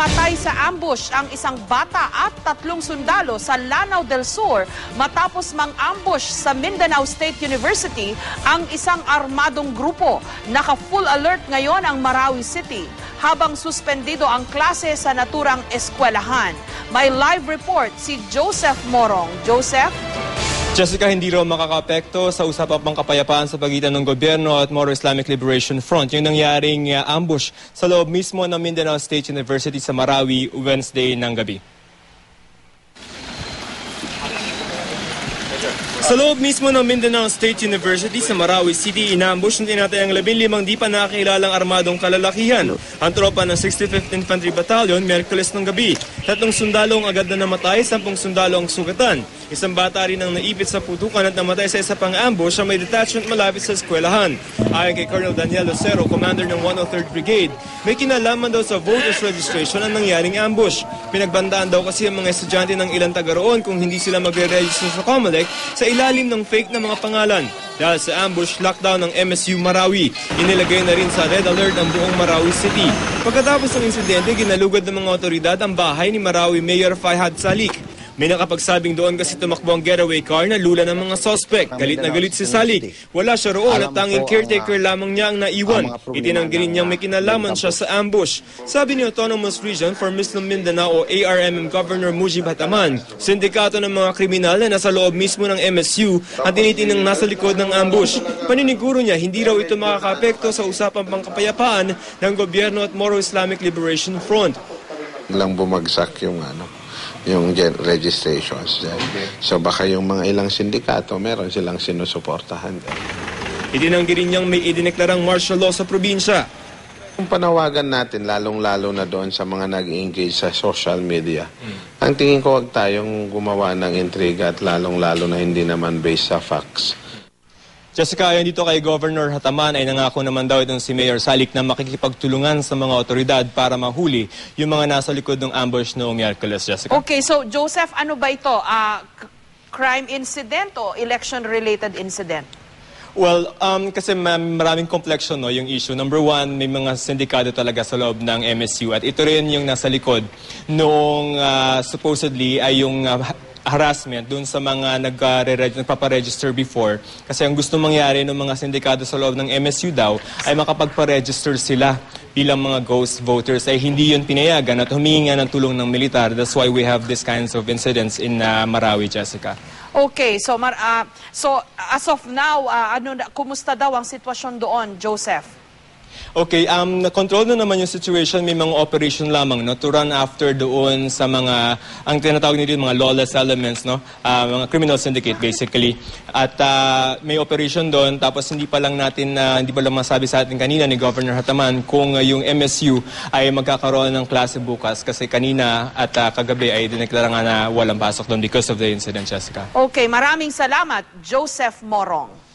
Patay sa ambush ang isang bata at tatlong sundalo sa Lanao del Sur matapos mang-ambush sa Mindanao State University ang isang armadong grupo. Naka-full alert ngayon ang Marawi City habang suspendido ang klase sa naturang eskwelahan. May live report si Joseph Morong. Joseph? Jessica, hindi raw makakapekto sa usapang pangkapayapaan sa pagitan ng gobyerno at Moro Islamic Liberation Front. Yung nangyaring uh, ambush sa loob mismo ng Mindanao State University sa Marawi Wednesday ng gabi. Sa loob mismo ng Mindanao State University sa Marawi City, inambush ng tinatayang 15 di pa nakakilalang armadong kalalakihan. Ang tropa ng 65th Infantry Battalion, Merkules ng gabi. Tatlong sundalo ang agad na namatay, sampung sundalo ang sugatan. Isang bata rin ang naipit sa putukan at namatay sa isa pang ambush sa may detachment malapit sa eskwelahan. Ayon kay Colonel Daniel Lucero, commander ng 103rd Brigade, may kinalaman daw sa voters registration ang nangyaring ambush. Pinagbandaan daw kasi ang mga estudyante ng ilang taga roon kung hindi sila magre-register sa COMELEC sa ilalim ng fake na mga pangalan. Dahil sa ambush lockdown ng MSU Marawi, inilagay na rin sa red alert ang buong Marawi City. Pagkatapos ng insidente, ginalugad ng mga otoridad ang bahay ni Marawi Mayor Fahad Salik. May nakapagsabing doon kasi tumakbo ang getaway car na lula ng mga suspect. Galit na galit si Salik. Wala siya roon at tanging caretaker lamang niya ang naiwan. Itinanggi rin niyang may kinalaman siya sa ambush. Sabi ni Autonomous Region for Muslim Mindanao o ARMM Governor Mujib Hataman, sindikato ng mga kriminal na nasa loob mismo ng MSU ang tinitinang nasa likod ng ambush. Paniniguro niya, hindi raw ito makakapekto sa usapang pangkapayapaan ng gobyerno at Moro Islamic Liberation Front. lang bumagsak yung ano yung registrations dyan. So baka yung mga ilang sindikato, meron silang sinusuportahan. Itinanggi rin niyang may idineklarang martial law sa probinsya. Kung panawagan natin, lalong-lalo na doon sa mga nag-engage sa social media, ang tingin ko wag tayong gumawa ng intriga at lalong-lalo na hindi naman based sa facts. Jessica, ayon dito kay Governor Hataman ay nangako naman daw itong si Mayor Salik na makikipagtulungan sa mga otoridad para mahuli yung mga nasa likod ng ambush noong Miyerkules, Jessica. Okay, so Joseph, ano ba ito? K- crime incident o election-related incident? Well, um, kasi ma- maraming complexion no, yung issue. Number one, may mga sindikato talaga sa loob ng MSU at ito rin yung nasa likod noong ah, supposedly ay yung ha- harassment dun sa mga nagpaparegister before. Kasi ang gusto mangyari ng mga sindikato sa loob ng MSU daw ay makapagpa-register sila bilang mga ghost voters ay hindi yun pinayagan at humingi nga ng tulong ng militar. That's why we have these kinds of incidents in ah, Marawi, Jessica. Okay, so mar ah, so as of now, ah, ano kumusta daw ang sitwasyon doon, Joseph? Okay, um, na-control na naman yung situation. May mga operation lamang, no? To run after doon sa mga, ang tinatawag nila mga lawless elements, no? Ah, mga criminal syndicate, basically. At ah, may operation doon, tapos hindi pa lang natin, na hindi pa lang masabi sa atin kanina ni Governor Hataman kung ah, yung MSU ay magkakaroon ng klase bukas. Kasi kanina at ah, kagabi ay dineklara nga na walang pasok doon because of the incident, Jessica. Okay, maraming salamat, Joseph Morong.